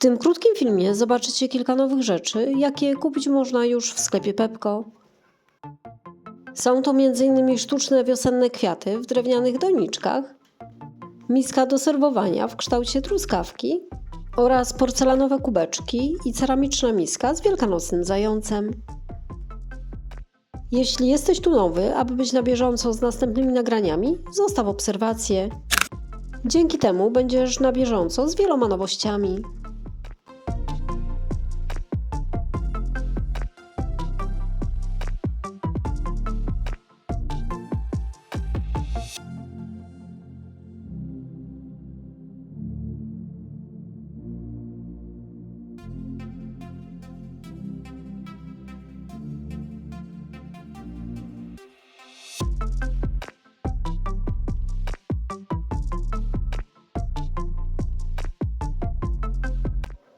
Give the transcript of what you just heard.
tym krótkim filmie zobaczycie kilka nowych rzeczy, jakie kupić można już w sklepie Pepko. Są to m.in. sztuczne wiosenne kwiaty w drewnianych doniczkach, miska do serwowania w kształcie truskawki oraz porcelanowe kubeczki i ceramiczna miska z wielkanocnym zającem. Jeśli jesteś tu nowy, aby być na bieżąco z następnymi nagraniami, zostaw obserwację. Dzięki temu będziesz na bieżąco z wieloma nowościami.